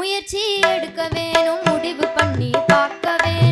முயற்சி எடுக்க வேணும் முடிவு பண்ணி பார்க்க வேணும்.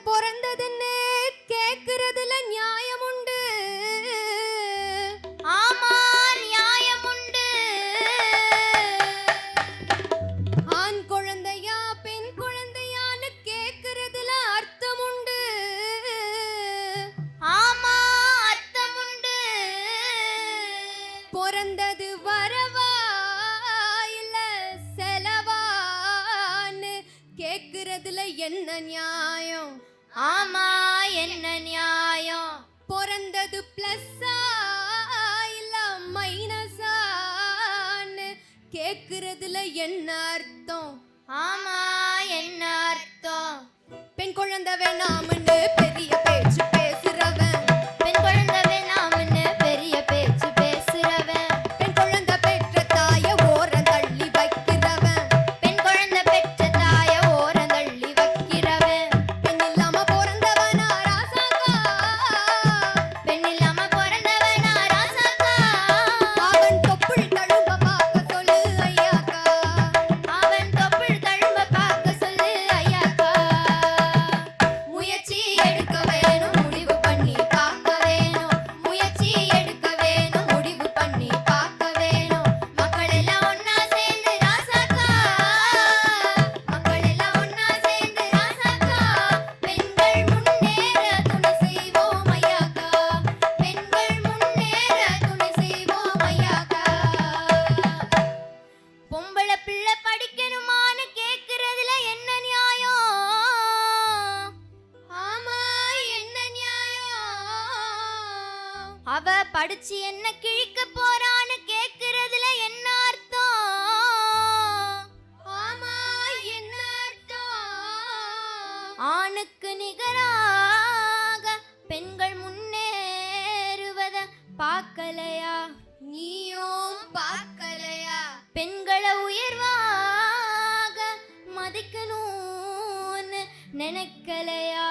பிறந்ததுன்னு கேக்குறதுல நியாயம் உண்டு ஆமா நியாயம் உண்டு ஆண் குழந்தையா பெண் குழந்தையான்னு கேக்குறதுல அர்த்தம் உண்டு ஆமா அர்த்தம் உண்டு பிறந்தது வரவா கேட்கறதுல என்ன நியாயம்? ஆமா என்ன நியாயம்? பிறந்தது பிளஸ்ஸா இல்ல மைனஸான்னு கேக்குறதுல என்ன அர்த்தம்? ஆமா என்ன அர்த்தம்? அடிச்சு என்ன கிழிக்க போறான்னு கேக்குறதுல என்ன அர்த்தம்? ஆமா என்ன ஆணுக்கு நிகராக பெண்கள் முன்னேறுவத பார்க்கலையா? நீயோ பார்க்கலையா? பெண்களை உயர்வாக மதிக்கணும்னு நினைக்கலையா?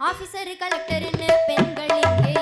ஆஃபீஸரு கலெக்டர்னு பெண்கள் இங்கே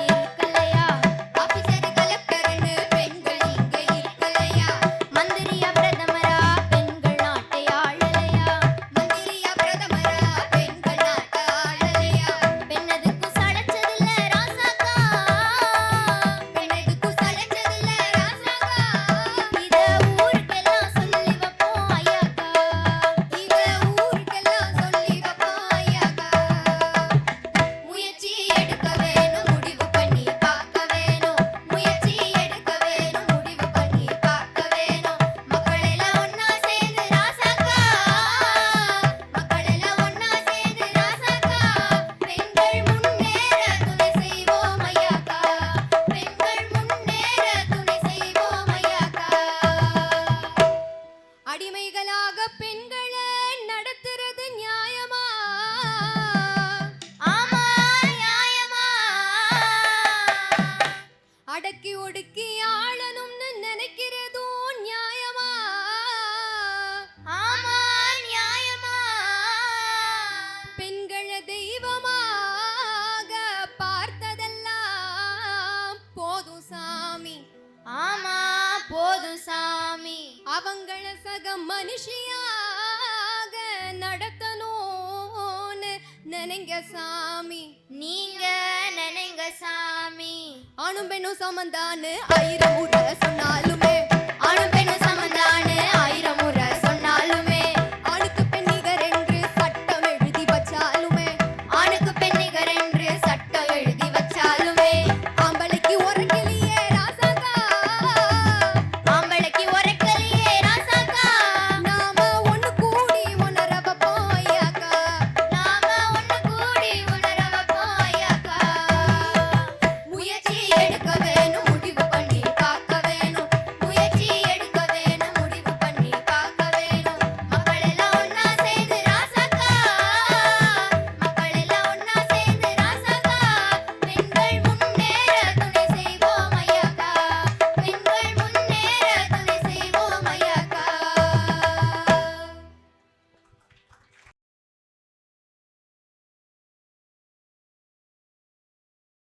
அடக்கி ஒடுக்கி ஆளணும்னு நினைக்கிறதோ நியாயமா? ஆமா நியாயமா? பெண்களை தெய்வமாக பார்த்ததெல்லாம் போதும் சாமி. ஆமா போதும் சாமி. அவங்கள சக மனுஷியாக நட நினைங்க சாமி. நீங்க நினைங்க சாமி. ஆணும் பெண்ணும் சமந்தான்னு ஆயிரம் ஊட்ட சொன்னாலுமே